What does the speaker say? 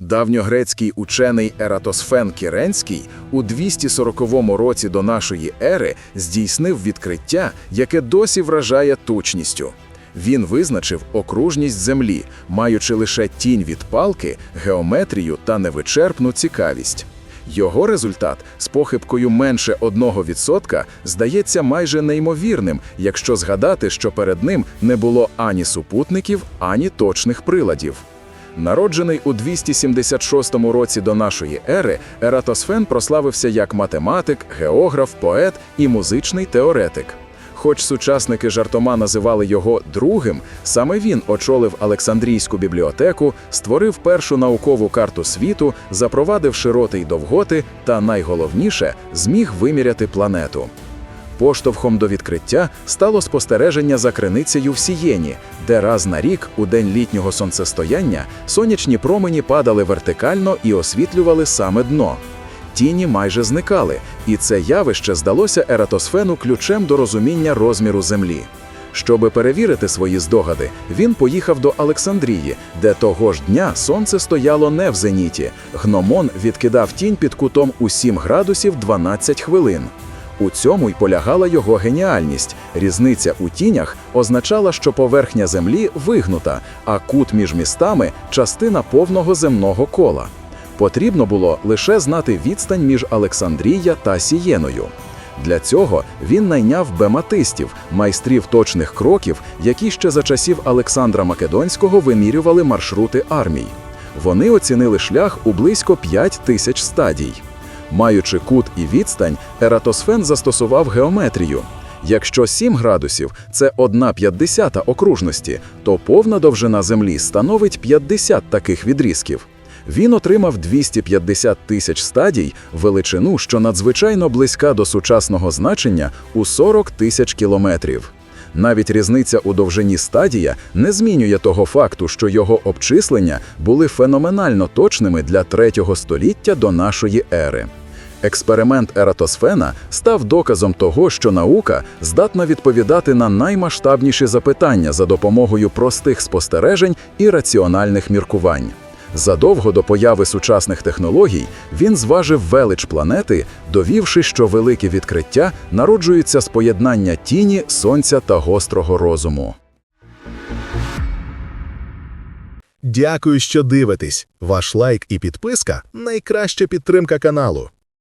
Давньогрецький учений Ератосфен Кіренський у 240 році до нашої ери здійснив відкриття, яке досі вражає точністю. Він визначив окружність Землі, маючи лише тінь від палки, геометрію та невичерпну цікавість. Його результат з похибкою менше 1% здається майже неймовірним, якщо згадати, що перед ним не було ані супутників, ані точних приладів. Народжений у 276 році до нашої ери, Ератосфен прославився як математик, географ, поет і музичний теоретик. Хоч сучасники жартома називали його другим, саме він очолив Олександрійську бібліотеку, створив першу наукову карту світу, запровадив широти й довготи та, найголовніше, зміг виміряти планету. Поштовхом до відкриття стало спостереження за криницею в Сієні, де раз на рік, у день літнього сонцестояння, сонячні промені падали вертикально і освітлювали саме дно. Тіні майже зникали, і це явище здалося Ератосфену ключем до розуміння розміру Землі. Щоби перевірити свої здогади, він поїхав до Олександрії, де того ж дня сонце стояло не в зеніті. Гномон відкидав тінь під кутом у 7 градусів 12 хвилин. У цьому й полягала його геніальність. Різниця у тінях означала, що поверхня землі вигнута, а кут між містами частина повного земного кола. Потрібно було лише знати відстань між Олександрія та Сієною. Для цього він найняв бематистів, майстрів точних кроків, які ще за часів Олександра Македонського вимірювали маршрути армій. Вони оцінили шлях у близько 5 тисяч стадій. Маючи кут і відстань, Ератосфен застосував геометрію. Якщо 7 градусів це 1,50 окружності, то повна довжина Землі становить 50 таких відрізків. Він отримав 250 тисяч стадій, величину, що надзвичайно близька до сучасного значення у 40 тисяч кілометрів. Навіть різниця у довжині стадія не змінює того факту, що його обчислення були феноменально точними для третього століття до нашої ери. Експеримент Ератосфена став доказом того, що наука здатна відповідати на наймасштабніші запитання за допомогою простих спостережень і раціональних міркувань. Задовго до появи сучасних технологій він зважив велич планети, довівши, що великі відкриття народжуються з поєднання тіні, сонця та гострого розуму. Дякую, що дивитесь. Ваш лайк і підписка найкраща підтримка каналу.